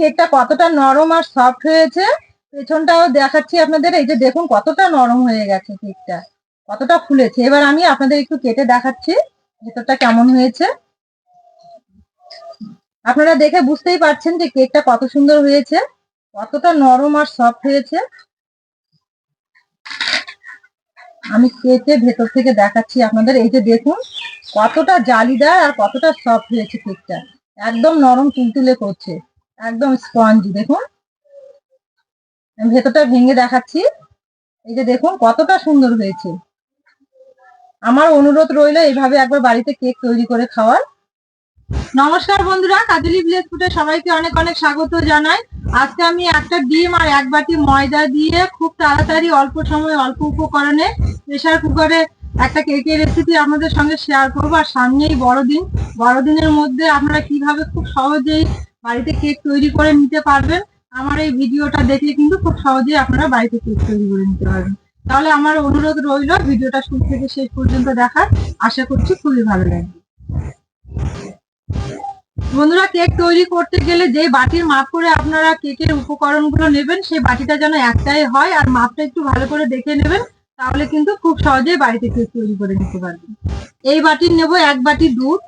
কেকটা কতটা নরম আর সফট হয়েছে, পেছনটাও দেখাচ্ছি আপনাদের। এই যে দেখুন কতটা নরম হয়ে গেছে কেকটা, কতটা ফুলেছে। এবার আমি আপনাদের একটু কেটে দেখাচ্ছি, ভেতরটা কেমন হয়েছে। আপনারা দেখে বুঝতেই পারছেন যে কেকটা কত সুন্দর হয়েছে, কতটা নরম আর সফট হয়েছে। আমি কেটে ভেতর থেকে দেখাচ্ছি আপনাদের, এই যে দেখুন কতটা জালিদার আর কতটা সফট হয়েছে কেকটা। একদম নরম তুলতুলে করছে। একদম স্পঞ্জি, দেখুন। ভেতরটা ভেঙে দেখাচ্ছি। এই যে দেখুন, কতটা সুন্দর হয়েছে। আমার অনুরোধ রইল এইভাবে একবার বাড়িতে কেক তৈরি করে খাওয়ার। নমস্কার বন্ধুরা, কাজলি ভিলেজ ফুটে সবাইকে অনেক অনেক স্বাগত জানাই। আজকে আমি একটা ডিম আর এক বাটি ময়দা দিয়ে খুব তাড়াতাড়ি, অল্প সময়, অল্প উপকরণে প্রেশার কুকারে একটা কেকের রেসিপি আপনাদের সঙ্গে শেয়ার করব। আর সামনেই বড়দিন। বড়দিনের মধ্যে আপনারা কীভাবে খুব সহজেই বাড়িতে কেক তৈরি করে নিতে পারবেন। আমার এই ভিডিওটা দেখে কিন্তু খুব সহজেই আপনারা বাড়িতে কেক তৈরি করে নিতে পারবেন। তাহলে আমার অনুরোধ রইল ভিডিওটা শুরু থেকে শেষ পর্যন্ত দেখার। আশা করছি খুবই ভালো লাগবে। বন্ধুরা কেক তৈরি করতে গেলে যে বাটির মাপ করে আপনারা কেকের উপকরণগুলো নেবেন, সেই বাটিটা যেন একটাই হয় আর মাপটা একটু ভালো করে দেখে নেবেন, তাহলে কিন্তু খুব সহজেই বাড়িতে কেক তৈরি করে নিতে পারবেন। এই বাটির নেব এক বাটি দুধ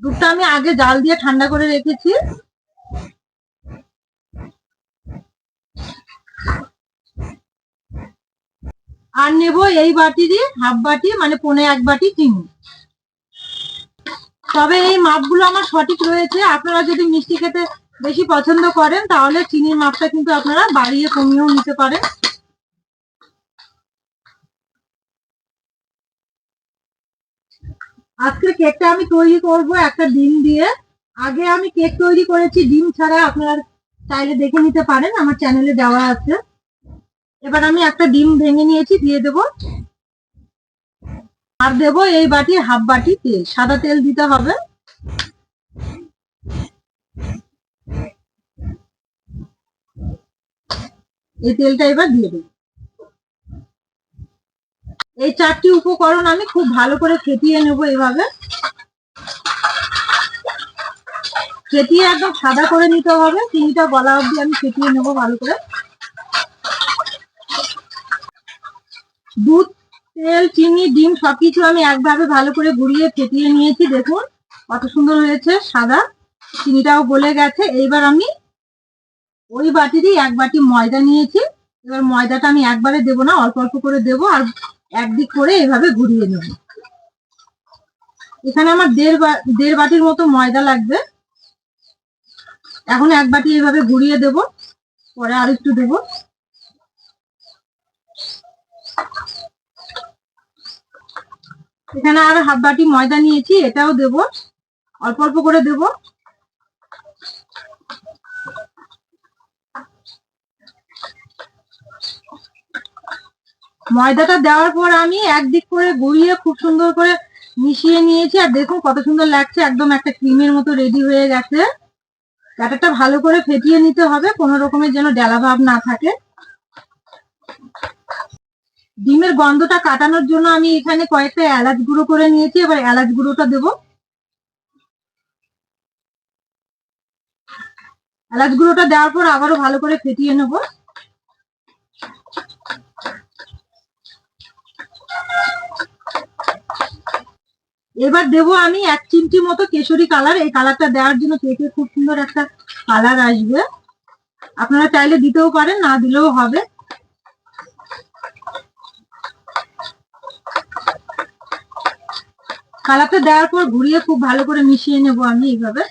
দুধটা আমি আগে জাল দিয়ে ঠান্ডা করে রেখেছি। আর নেব এই বাটিরই, হাফ বাটি মানে পনে এক বাটি চিনি। তবে এই মাপগুলো আমার সঠিক রয়েছে। আপনারা যদি মিষ্টি খেতে বেশি পছন্দ করেন, তাহলে চিনির মাপটা কিন্তু আপনারা বাড়িয়ে কমিয়েও নিতে পারেন। আজকে কেকটা আমি তৈরি করব একটা ডিম দিয়ে। আগে আমি কেক তৈরি করেছি, ডিম ছাড়া আপনারা চাইলে দেখে নিতে পারেন, আমার চ্যানেলে দেওয়া আছে। এবার আমি একটা ডিম ভেঙে নিয়েছি, দিয়ে দেব। আর দেব এই বাটি হাফ বাটি তেল, সাদা তেল দিতে হবে। এই তেলটা এবার দিয়ে দেব। এই চারটি উপকরণ আমি খুব ভালো করে ফেটিয়ে নেব এভাবে। ফেটিয়ে একদম সাদা করে নিতে হবে, চিনিটা গলা অবধি আমি ফেটিয়ে নেব ভালো করে। দুধ, তেল, চিনি, ডিম সবকিছু আমি একভাবে ভালো করে গুঁড়িয়ে ফেটিয়ে নিয়েছি, দেখুন কত সুন্দর হয়েছে, সাদা। চিনিটাও গলে গেছে, এইবার আমি ওই বাটিরই এক বাটি ময়দা নিয়েছি। এবার ময়দাটা আমি একবারে দেবো না, অল্প অল্প করে দেবো, আর একদিক করে এভাবে ঘুরিয়ে নেব। এখানে আমার দেড় দেড় বাটির মতো ময়দা লাগবে। এখন এক বাটি এইভাবে ঘুরিয়ে দেব, পরে আর একটু দেবো। এখানে আর হাফ বাটি ময়দা নিয়েছি, এটাও দেব। অল্প অল্প করে দেব। ময়দাটা দেওয়ার পর আমি একদিক করে গুড়িয়ে খুব সুন্দর করে মিশিয়ে নিয়েছি। আর দেখুন কত সুন্দর লাগছে, একদম একটা ক্রিমের মতো রেডি হয়ে গেছে। ব্যাটারটা ভালো করে ফেটিয়ে নিতে হবে, কোনো রকমের যেন ডেলা ভাব না থাকে। ডিমের গন্ধটা কাটানোর জন্য আমি এখানে কয়েকটা এলাচ গুঁড়ো করে নিয়েছি, এবার এলাচ গুঁড়োটা দেব। এলাচ গুঁড়োটা দেওয়ার পর আবারও ভালো করে ফেটিয়ে নেব। এবার দেব আমি এক চিমটি মতো কেশরি কালার এই কালারটা দেওয়ার জন্য কেকে খুব সুন্দর একটা কালার আসবে। আপনারা চাইলে দিতেও পারেন, না দিলেও হবে। কালারটা দেওয়ার পর ঘুরিয়ে খুব ভালো করে মিশিয়ে নেব আমি এইভাবে।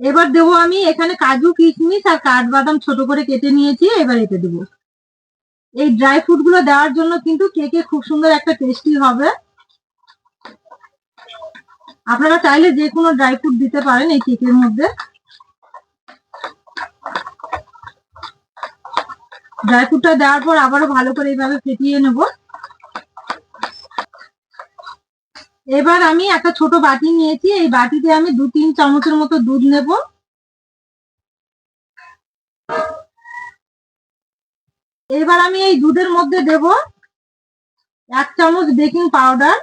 এবার দেবো আমি এখানে কাজু, কিশমিশ আর কাঠবাদাম ছোট করে কেটে নিয়েছি, এবার এতে দেবো। এই ড্রাই ফ্রুটগুলো দেওয়ার জন্য কিন্তু কেকে খুব সুন্দর একটা টেস্টি হবে। আপনারা চাইলে যে কোনো ড্রাই ফ্রুট দিতে পারেন এই কেকের মধ্যে। ড্রাই ফ্রুটটা দেওয়ার পর আবারও ভালো করে এইভাবে ফেটিয়ে নেব। এবার আমি একটা ছোট বাটি নিয়েছি, এই বাটিতে আমি দু তিন চামচের মতো দুধ নেব। এবার আমি এই দুধের মধ্যে দেব এক চামচ বেকিং পাউডার।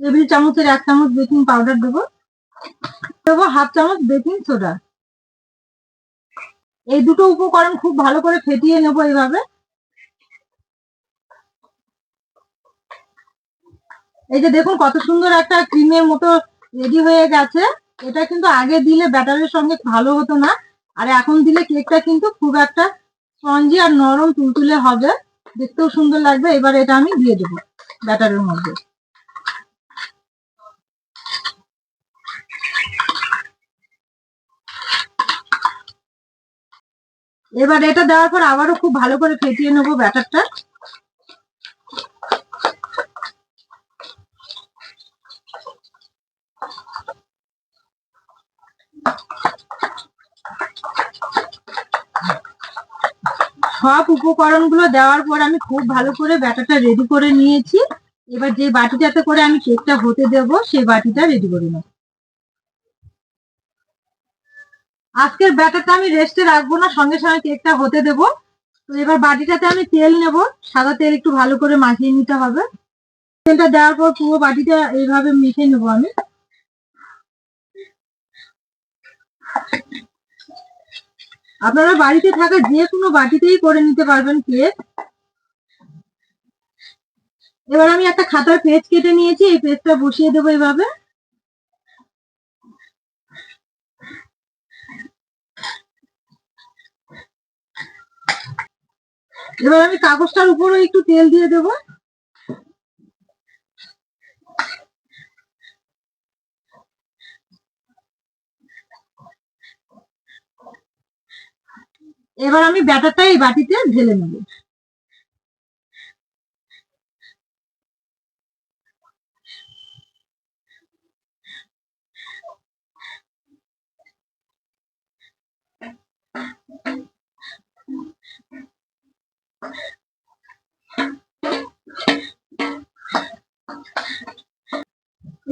টেবিল চামচের এক চামচ বেকিং পাউডার দেবো। দেবো হাফ চামচ বেকিং সোডা। এই দুটো উপকরণ খুব ভালো করে ফেটিয়ে নেব এইভাবে। এই যে দেখুন কত সুন্দর একটা ক্রিমের মতো রেডি হয়ে গেছে। এটা কিন্তু আগে দিলে ব্যাটারের সঙ্গে ভালো হতো না। আর এখন দিলে কেকটা কিন্তু খুব একটা স্পঞ্জি আর নরম তুলতুলে হবে। দেখতেও সুন্দর লাগবে। এবার এটা আমি দিয়ে দেবো ব্যাটারের মধ্যে। এবার এটা দেওয়ার পর আবারও খুব ভালো করে ফেটিয়ে নেব ব্যাটারটা। সব উপকরণগুলো দেওয়ার পর আমি খুব ভালো করে ব্যাটারটা রেডি করে নিয়েছি। এবার যে বাটিটাতে করে আমি কেকটা হতে দেব, সেই বাটিটা রেডি করে নেব। আজকের ব্যাটারটা আমি রেস্টে রাখব না, সঙ্গে সঙ্গে কেকটা হতে দেব। তো এবার বাটিটাতে আমি তেল নেব। সাদা তেল একটু ভালো করে মাখিয়ে নিতে হবে। তেলটা দেওয়ার পর পুরো বাটিটা এইভাবে মেখে নেব আমি। আপনারা বাড়িতে থাকা যে কোনো বাটিতেই করে নিতে পারবেন কেক এবার আমি একটা খাতার পেজ কেটে নিয়েছি, এই পেজটা বসিয়ে দেবো এইভাবে এবার আমি কাগজটার উপরও একটু তেল দিয়ে দেবো। এবার আমি ব্যাটারটা এই বাটিতে ঢেলে নেব।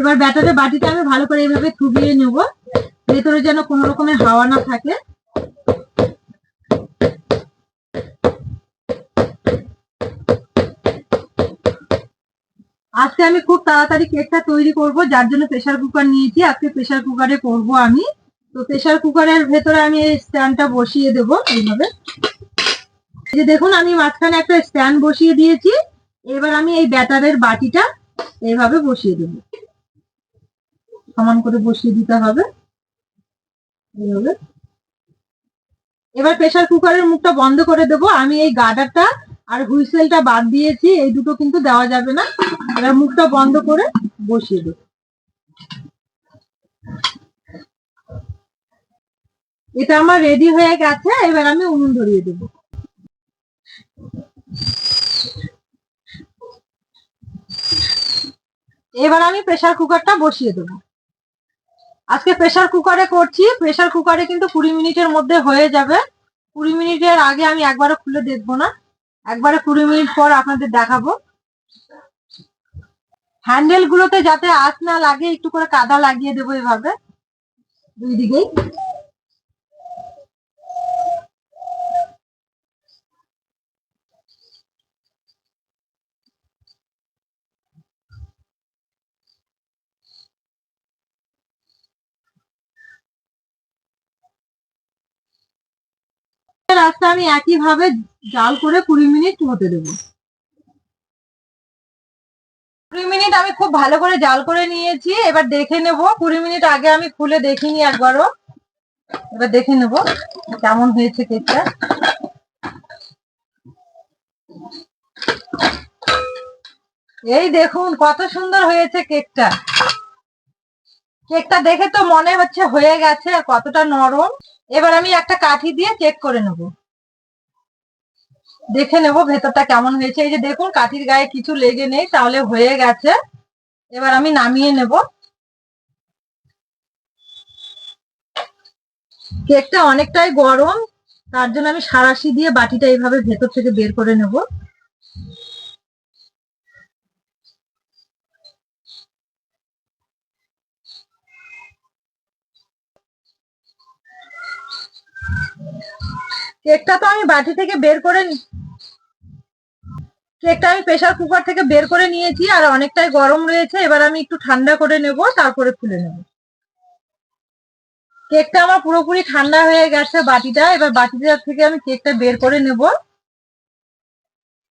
এবার ব্যাটারের বাটিটা আমি ভালো করে এইভাবে চুবিয়ে নেব। ভেতরে যেন কোনো রকমের হাওয়া না থাকে। আজকে আমি খুব তাড়াতাড়ি কেকটা তৈরি করব, যার জন্য প্রেসার কুকার নিয়েছি। আজকে প্রেসার কুকারে করব আমি। তো প্রেসার কুকারের ভেতরে আমি এই স্ট্যান্ডটা বসিয়ে দেব এইভাবে। এই যে দেখুন, আমি মাঝখানে একটা স্ট্যান্ড বসিয়ে দিয়েছি। এবার আমি এই ব্যাটারের বাটিটা এইভাবে বসিয়ে দেব। সমান করে বসিয়ে দিতে হবে। এইভাবে। এবার প্রেসার কুকারের মুখটা বন্ধ করে দেব। আমি এই গার্ডারটা আর হুইসেলটা বাদ দিয়েছি। এই দুটো কিন্তু দেওয়া যাবে না। এবার মুখটা বন্ধ করে বসিয়ে দেব এটা আমার রেডি হয়ে গেছে, এবার আমি উনুন ধরিয়ে দেব। এবার আমি প্রেসার কুকারটা বসিয়ে দেবো। আজকে প্রেসার কুকারে করছি প্রেসার কুকারে কিন্তু কুড়ি মিনিটের মধ্যে হয়ে যাবে। কুড়ি মিনিটের আগে আমি একবারও খুলে দেখব না। একবারে কুড়ি মিনিট পর আপনাদের দেখাবো। হ্যান্ডেল গুলোতে যাতে আঁচ না লাগে, একটু করে কাদা লাগিয়ে দেবো এভাবে। দুই দিকেই। রাস্তা আমি একই ভাবে জাল করে কুড়ি মিনিট হতে দেবো। মিনিট আমি খুব ভালো করে জাল করে নিয়েছি, এবার দেখে নেব। কুড়ি মিনিট আগে আমি খুলে দেখিনি একবারও। এবার দেখে নেব কেমন হয়েছে কেকটা। এই দেখুন কত সুন্দর হয়েছে কেকটা। কেকটা দেখে তো মনে হচ্ছে হয়ে গেছে কতটা নরম। এবার আমি একটা কাঠি দিয়ে চেক করে নেব। দেখে নেব ভেতরটা কেমন হয়েছে। এই যে দেখুন, কাঠির গায়ে কিছু লেগে নেই, তাহলে হয়ে গেছে। এবার আমি নামিয়ে নেব। কেকটা অনেকটাই গরম, তার জন্য আমি সারাশি দিয়ে বাটিটা এইভাবে ভেতর থেকে বের করে নেব। কেকটা তো আমি বাটি থেকে বের করে কেকটা আমি প্রেসার কুকার থেকে বের করে নিয়েছি আর অনেকটাই গরম রয়েছে, এবার আমি একটু ঠান্ডা করে নেব, তারপরে খুলে নেব। কেকটা আমার পুরোপুরি ঠান্ডা হয়ে গেছে বাটিটা, এবার বাটিটা থেকে আমি কেকটা বের করে নেব।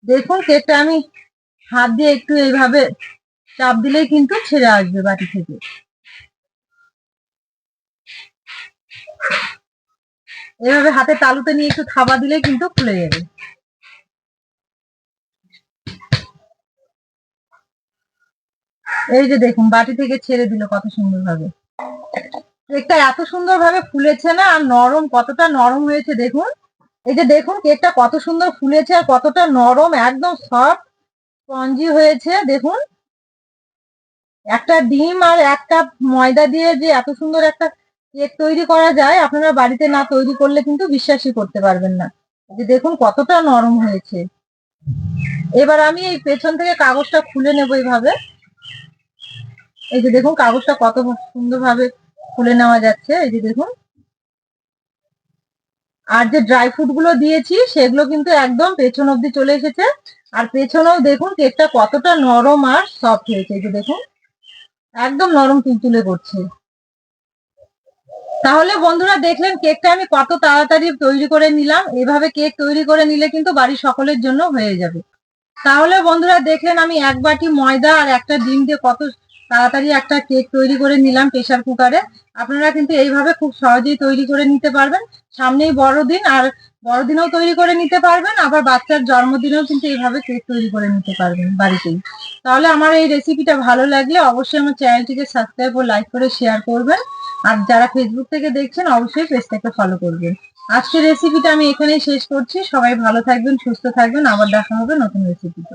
দেখুন, কেকটা আমি হাত দিয়ে একটু এইভাবে চাপ দিলেই কিন্তু ছেড়ে আসবে বাটি থেকে। এভাবে হাতে তালুতে নিয়ে একটু থাবা দিলেই কিন্তু খুলে যাবে। এই যে দেখুন, বাটি থেকে ছেড়ে দিল কত সুন্দর ভাবে কেকটা এত সুন্দর ভাবে ফুলেছে না, আর নরম, কতটা নরম হয়েছে দেখুন। এই যে দেখুন, কেকটা কত সুন্দর ফুলেছে আর কতটা নরম, একদম সফট, স্পঞ্জি হয়েছে, দেখুন। একটা ডিম আর এক কাপ ময়দা দিয়ে যে এত সুন্দর একটা কেক তৈরি করা যায়, আপনারা বাড়িতে না তৈরি করলে কিন্তু বিশ্বাসই করতে পারবেন না। যে দেখুন, কতটা নরম হয়েছে। এবার আমি এই পেছন থেকে কাগজটা খুলে নেব এইভাবে। এই যে দেখুন, কাগজটা কত সুন্দরভাবে খুলে নেওয়া যাচ্ছে। এই যে দেখুন। আর যে ড্রাই ফ্রুটগুলো দিয়েছি, সেগুলো কিন্তু একদম পেছন অব্দি চলে এসেছে। আর পেছনেও দেখুন, কেকটা কতটা নরম আর সফট হয়েছে। এই যে দেখুন, একদম নরম তুলতুলে করছে। তাহলে বন্ধুরা দেখলেন, কেকটা আমি কত তাড়াতাড়ি তৈরি করে নিলাম। এভাবে কেক তৈরি করে নিলে কিন্তু বাড়ির সকলের জন্য হয়ে যাবে। তাহলে বন্ধুরা দেখলেন, আমি এক বাটি ময়দা আর একটা ডিম দিয়ে কত তাড়াতাড়ি একটা কেক তৈরি করে নিলাম প্রেসার কুকারে। আপনারা কিন্তু এইভাবে খুব সহজেই তৈরি করে নিতে পারবেন। সামনেই বড়দিন আর বড়দিনেও তৈরি করে নিতে পারবেন, আবার বাচ্চার জন্মদিনেও কিন্তু এইভাবে কেক তৈরি করে নিতে পারবেন বাড়িতেই। তাহলে আমার এই রেসিপিটা ভালো লাগলে অবশ্যই আমার চ্যানেলটিকে সাবস্ক্রাইব ও লাইক করে শেয়ার করবেন। আর যারা ফেসবুক থেকে দেখছেন, অবশ্যই পেজটাকে ফলো করবেন। আজকের রেসিপিটা আমি এখানেই শেষ করছি। সবাই ভালো থাকবেন, সুস্থ থাকবেন। আবার দেখা হবে নতুন রেসিপিতে